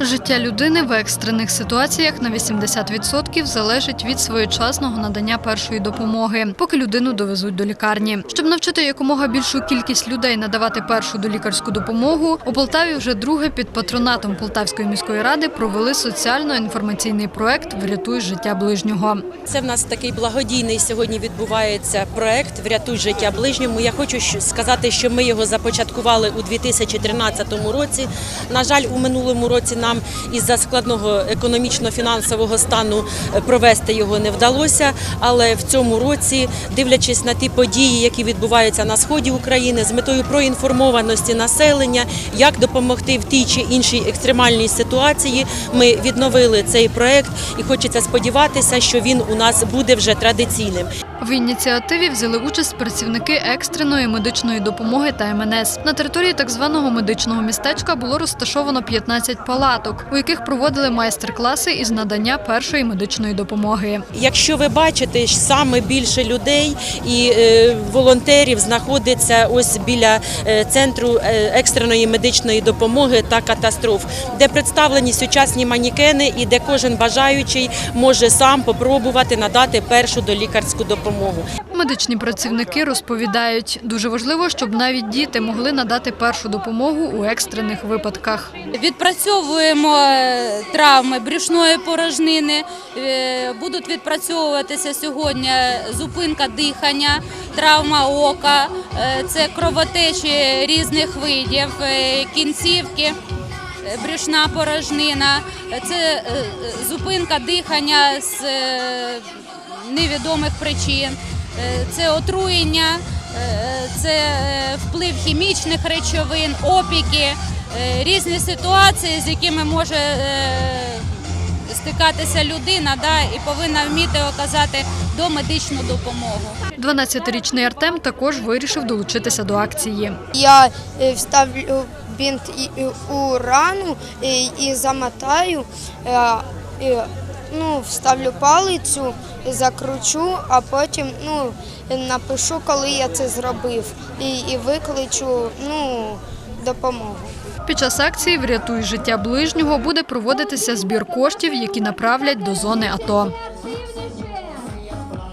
Життя людини в екстрених ситуаціях на 80% залежить від своєчасного надання першої допомоги, поки людину довезуть до лікарні. Щоб навчити якомога більшу кількість людей надавати першу долікарську допомогу, у Полтаві вже друге під патронатом Полтавської міської ради провели соціально-інформаційний проект Врятуй життя ближнього. Це в нас такий благодійний сьогодні відбувається проект Врятуй життя ближньому. Я хочу сказати, що ми його започаткували у 2013 році. На жаль, у минулому році нам із-за складного економічно-фінансового стану е, провести його не вдалося. Але в цьому році, дивлячись на ті події, які відбуваються на сході України, з метою проінформованості населення, як допомогти в тій чи іншій екстремальній ситуації, ми відновили цей проект і хочеться сподіватися, що він у нас буде вже традиційним. В ініціативі взяли участь працівники екстреної медичної допомоги та МНС. На території так званого медичного містечка було розташовано 15 палаток, у яких проводили майстер-класи із надання першої медичної допомоги. Якщо ви бачите, саме більше людей і е, волонтерів знаходиться ось біля е, центру е, екстреної медичної допомоги та катастроф, де представлені сучасні манікени і де кожен бажаючий може сам попробувати надати першу долікарську допомогу. Медичні працівники розповідають, дуже важливо, щоб навіть діти могли надати першу допомогу у екстрених випадках. Відпрацьовуємо е, травми брюшної порожнини. Е, Будуть відпрацьовуватися сьогодні зупинка дихання, травма ока, е, це кровотечі різних видів, кінцівки. Брюшна порожнина, це зупинка дихання з невідомих причин, Е, це отруєння, е, це е, вплив хімічних речовин, опіки, різні ситуації, з якими може стикатися людина, да, і повинна вміти оказати домедичну допомогу. 12-річний Артем також вирішив долучитися до акції. Я вставлю бінт у рану і, замотаю, ну, вставлю палицю, закручу, а потім ну, напишу, коли я це зробив, і, і викличу ну, допомогу. Під час акції Врятуй життя ближнього буде проводитися збір коштів, які направлять до зони АТО.